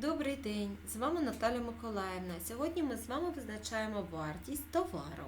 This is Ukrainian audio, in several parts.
Добрий день! З вами Наталя Миколаївна. Сьогодні ми з вами визначаємо вартість товару.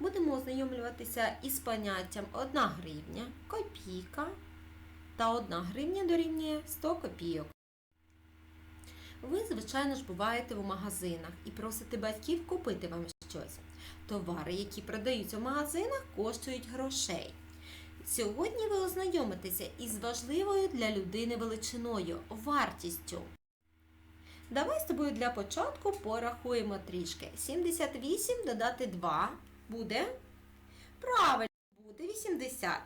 Будемо ознайомлюватися із поняттям 1 гривня, копійка та 1 гривня дорівнює 100 копійок. Ви, звичайно ж, буваєте в магазинах і просите батьків купити вам щось. Товари, які продаються в магазинах, коштують грошей. Сьогодні ви ознайомитеся із важливою для людини величиною вартістю. Давай з тобою для початку порахуємо трішки. 78 додати 2 буде. Правильно, буде 80.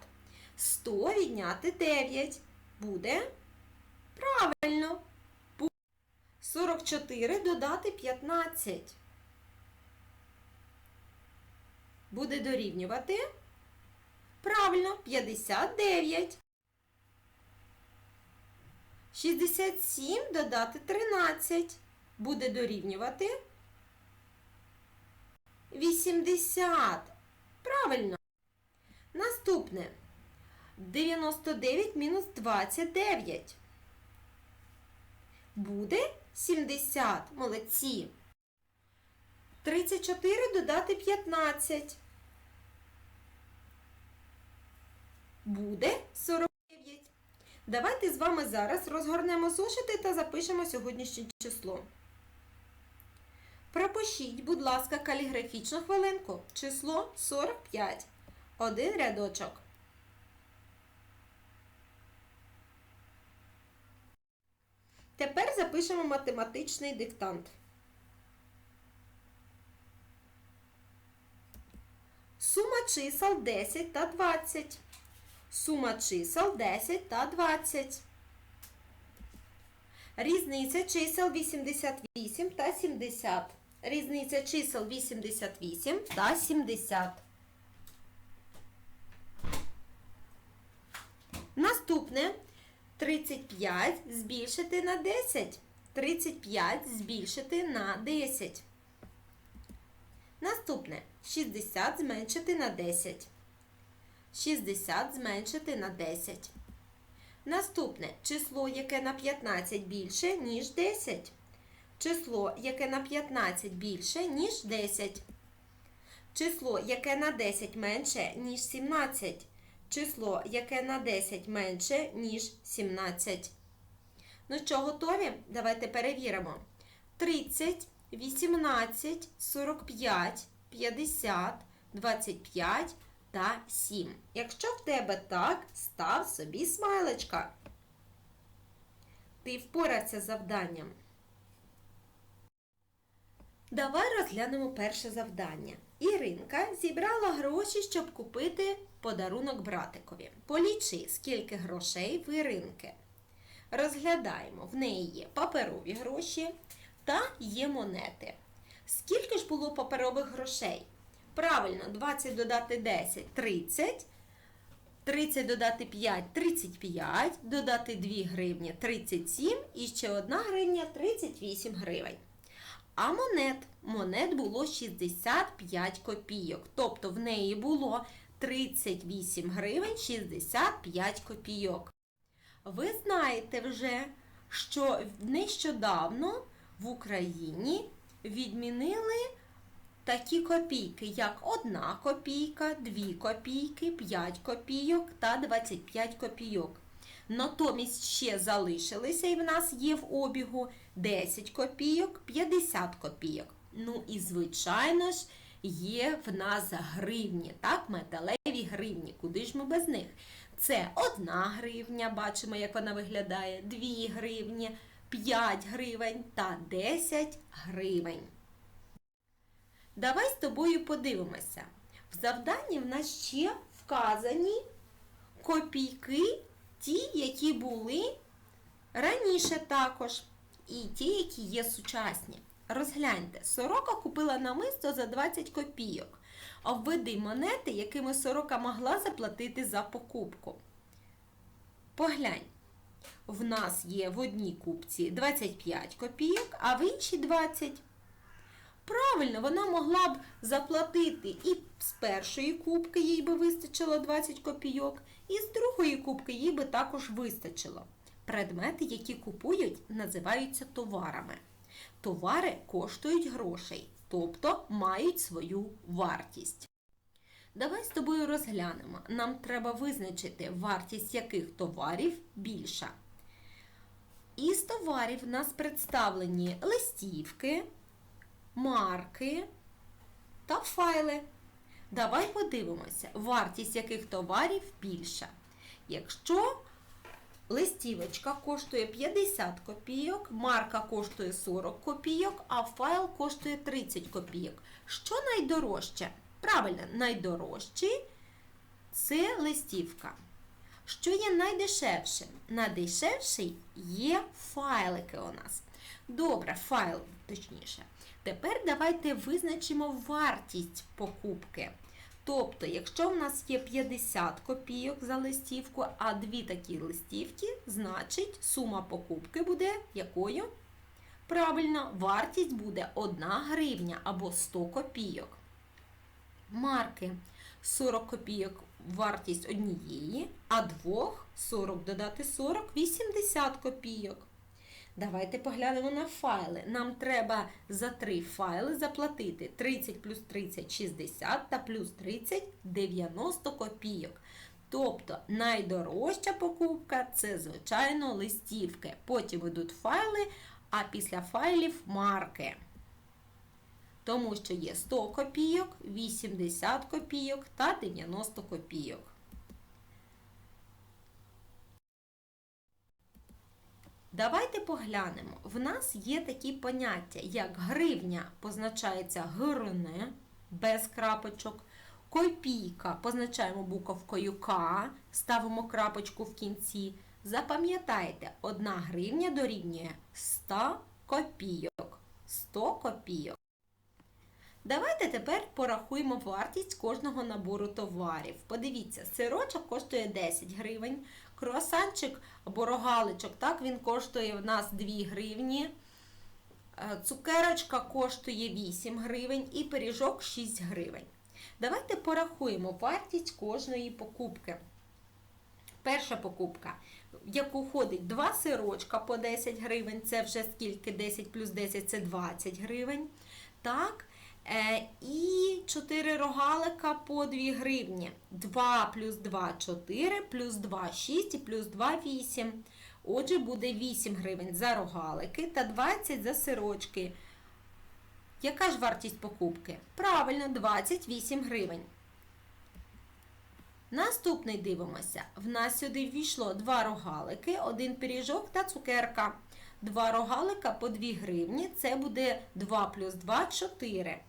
100 відняти 9 буде. Правильно. 44 додати 15. Буде дорівнювати. Правильно, 59. 67 додати 13 буде дорівнювати 80. Правильно. Наступне 99 мінус 29. Буде 70. Молодці. 34 додати 15. Буде 49. Давайте з вами зараз розгорнемо зошити та запишемо сьогоднішнє число. Пропишіть, будь ласка, каліграфічну хвилинку. Число 45. Один рядочок. Тепер запишемо математичний диктант. Сума чисел 10 та 20. Сума чисел 10 та 20. Різниця чисел 88 та 70. Різниця чисел 88 та 70. Наступне 35 збільшити на 10. 35 збільшити на 10. Наступне 60 зменшити на 10. 60 зменшити на 10. Наступне число, яке на 15 більше, ніж 10. Число, яке на 15 більше, ніж 10. Число, яке на 10 менше, ніж 17. Число, яке на 10 менше, ніж 17. Ну що, готові? Давайте перевіримо. 30, 18, 45, 50, 25 та 7. Якщо в тебе так, став собі смайлечка. Ти впорався з завданням. Давай розглянемо перше завдання. Іринка зібрала гроші, щоб купити подарунок братикові. Полічи, скільки грошей в Іринки. Розглядаємо, в неї є паперові гроші та є монети. Скільки ж було паперових грошей? Правильно, 20 додати 10 30. 30 додати 5 35, додати 2 гривні 37 і ще 1 гривня 38 гривень. А монет монет було 65 копійок. Тобто в неї було 38 гривень 65 копійок. Ви знаєте вже, що нещодавно в Україні відмінили такі копійки, як 1 копійка, 2 копійки, 5 копійок та 25 копійок. Натомість ще залишилися і в нас є в обігу 10 копійок, 50 копійок. Ну і, звичайно ж, є в нас гривні, так, металеві гривні. Куди ж ми без них? Це 1 гривня, бачимо, як вона виглядає, 2 гривні, 5 гривень та 10 гривень. Давай з тобою подивимося. В завданні в нас ще вказані копійки, ті, які були раніше також, і ті, які є сучасні. Розгляньте, сорока купила намисто за 20 копійок. А введи монети, якими сорока могла заплатити за покупку. Поглянь, в нас є в одній купці 25 копійок, а в іншій 20. Правильно, вона могла б заплатити і з першої кубки їй би вистачило 20 копійок, і з другої кубки їй би також вистачило. Предмети, які купують, називаються товарами. Товари коштують грошей, тобто мають свою вартість. Давай з тобою розглянемо. Нам треба визначити, вартість яких товарів більша. Із товарів в нас представлені листівки, марки та файли. Давай подивимося, вартість яких товарів більша. Якщо листівочка коштує 50 копійок, марка коштує 40 копійок, а файл коштує 30 копійок. Що найдорожче? Правильно, найдорожчий це листівка. Що є найдешевшим? Найдешевший є файлики у нас. Добре, файл точніше. Тепер давайте визначимо вартість покупки. Тобто, якщо в нас є 50 копійок за листівку, а дві такі листівки, значить сума покупки буде якою? Правильно, вартість буде 1 гривня або 100 копійок. Марки 40 копійок вартість однієї, а двох 40 додати 40 80 копійок. Давайте поглянемо на файли. Нам треба за три файли заплатити 30 плюс 30 60 та плюс 30 90 копійок. Тобто найдорожча покупка це, звичайно, листівки. Потім йдуть файли, а після файлів марки. Тому що є 100 копійок, 80 копійок та 90 копійок. Давайте поглянемо. В нас є такі поняття, як гривня позначається гривне без крапочок. Копійка позначаємо буковкою К, ставимо крапочку в кінці. Запам'ятайте, 1 гривня дорівнює 100 копійок. 100 копійок. Давайте тепер порахуємо вартість кожного набору товарів. Подивіться, сирочок коштує 10 гривень, круасанчик або рогаличок, так, він коштує в нас 2 гривні. Е, Цукерочка коштує 8 гривень і пиріжок 6 гривень. Давайте порахуємо вартість кожної покупки. Перша покупка, в яку входить 2 сирочка по 10 гривень, це вже скільки 10 плюс 10 це 20 гривень. Так, І 4 рогалика по 2 гривні. 2 плюс 2 4, плюс 2 6 і плюс 2 8. Отже, буде 8 гривень за рогалики та 20 за сирочки. Яка ж вартість покупки? Правильно, 28 гривень. Наступний дивимося. В нас сюди ввійшло 2 рогалики, 1 пиріжок та цукерка. 2 рогалика по 2 гривні. Це буде 2 плюс 2 4.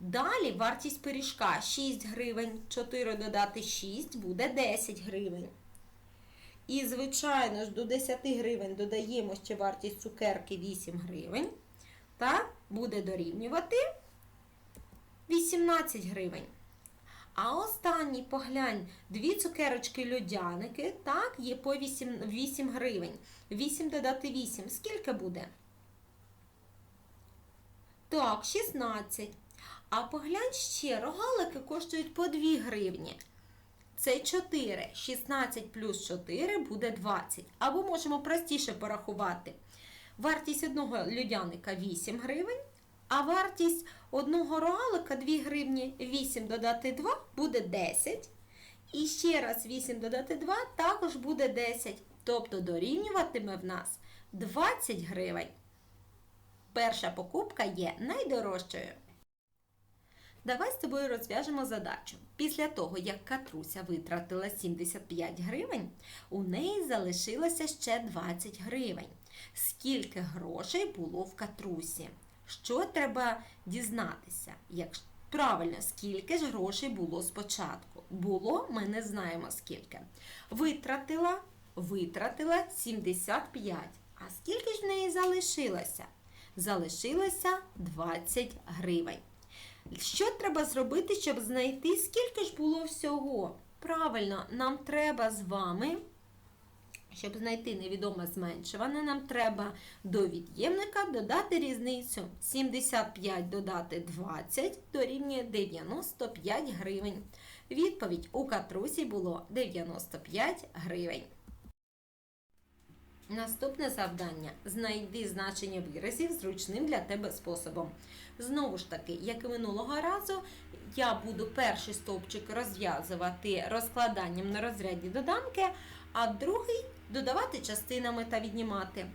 Далі вартість пиріжка 6 гривень, 4 додати 6 буде 10 гривень. І, звичайно ж, до 10 гривень додаємо ще вартість цукерки 8 гривень. Та буде дорівнювати 18 гривень. А останній поглянь, дві цукерочки льодяники, так, є по 8, 8 гривень. 8 додати 8. Скільки буде? Так, 16. А поглянь ще, рогалики коштують по 2 гривні. Це 4. 16 плюс 4 буде 20. Або можемо простіше порахувати. Вартість одного людяника 8 гривень, а вартість одного рогалика 2 гривні. 8 додати 2 буде 10. І ще раз 8 додати 2 також буде 10. Тобто дорівнюватиме в нас 20 гривень. Перша покупка є найдорожчою. Давай з тобою розв'яжемо задачу. Після того, як Катруся витратила 75 гривень, у неї залишилося ще 20 гривень. Скільки грошей було в Катрусі? Що треба дізнатися? Як правильно, скільки ж грошей було спочатку? Було, ми не знаємо скільки. Витратила, витратила 75. А скільки ж в неї залишилося? Залишилося 20 гривень. Що треба зробити, щоб знайти, скільки ж було всього? Правильно, нам треба з вами, щоб знайти невідоме зменшуване, нам треба до від'ємника додати різницю. 75 додати 20 дорівнює 95 гривень. Відповідь у катрусі було 95 гривень. Наступне завдання знайди значення виразів зручним для тебе способом. Знову ж таки, як і минулого разу, я буду перший стовпчик розв'язувати розкладанням на розряді доданки, а другий додавати частинами та віднімати.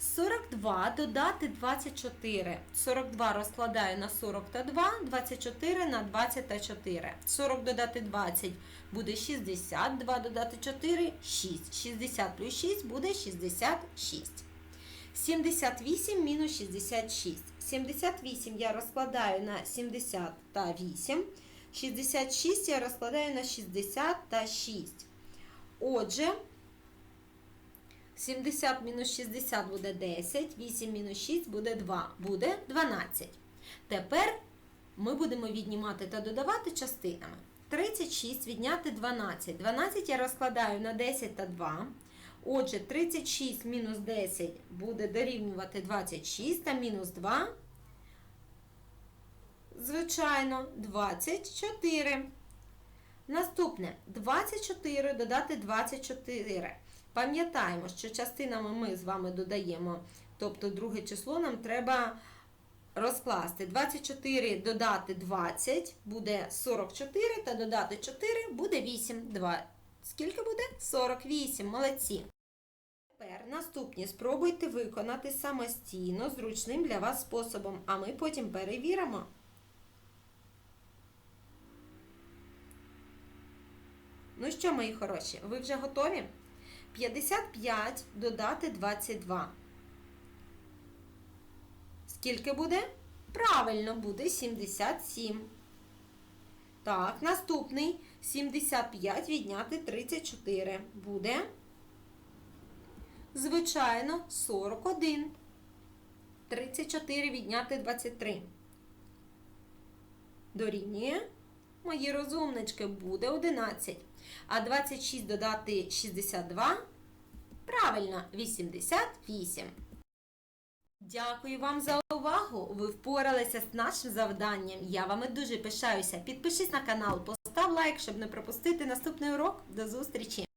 42 додати 24. 42 розкладаю на 40 та 2, 24 на 20 та 4. 40 додати 20 буде 60, 2 додати 4 6. 60 плюс 6 буде 66. 78 мінус 66. 78 я розкладаю на 70 та 8. 66 я розкладаю на 60 та 6. Отже, 70 мінус 60 буде 10, 8 мінус 6 буде 2, буде 12. Тепер ми будемо віднімати та додавати частинами. 36 відняти 12. 12 я розкладаю на 10 та 2. Отже, 36 мінус 10 буде дорівнювати 26 та мінус 2. Звичайно, 24. Наступне 24 додати 24. Пам'ятаємо, що частинами ми з вами додаємо, тобто друге число нам треба розкласти. 24 додати 20 буде 44, та додати 4 буде 8. 2. Скільки буде? 48. Молодці. Тепер наступні спробуйте виконати самостійно зручним для вас способом, а ми потім перевіримо. Ну що, мої хороші, ви вже готові? 55 додати 22. Скільки буде? Правильно, буде 77. Так, наступний 75 відняти 34. Буде, звичайно, 41. 34 відняти 23. Дорівнює. Мої розумнички буде 11. А 26 додати 62. Правильно, 88. Дякую вам за увагу! Ви впоралися з нашим завданням. Я вами дуже пишаюся. Підпишись на канал, постав лайк, щоб не пропустити наступний урок. До зустрічі!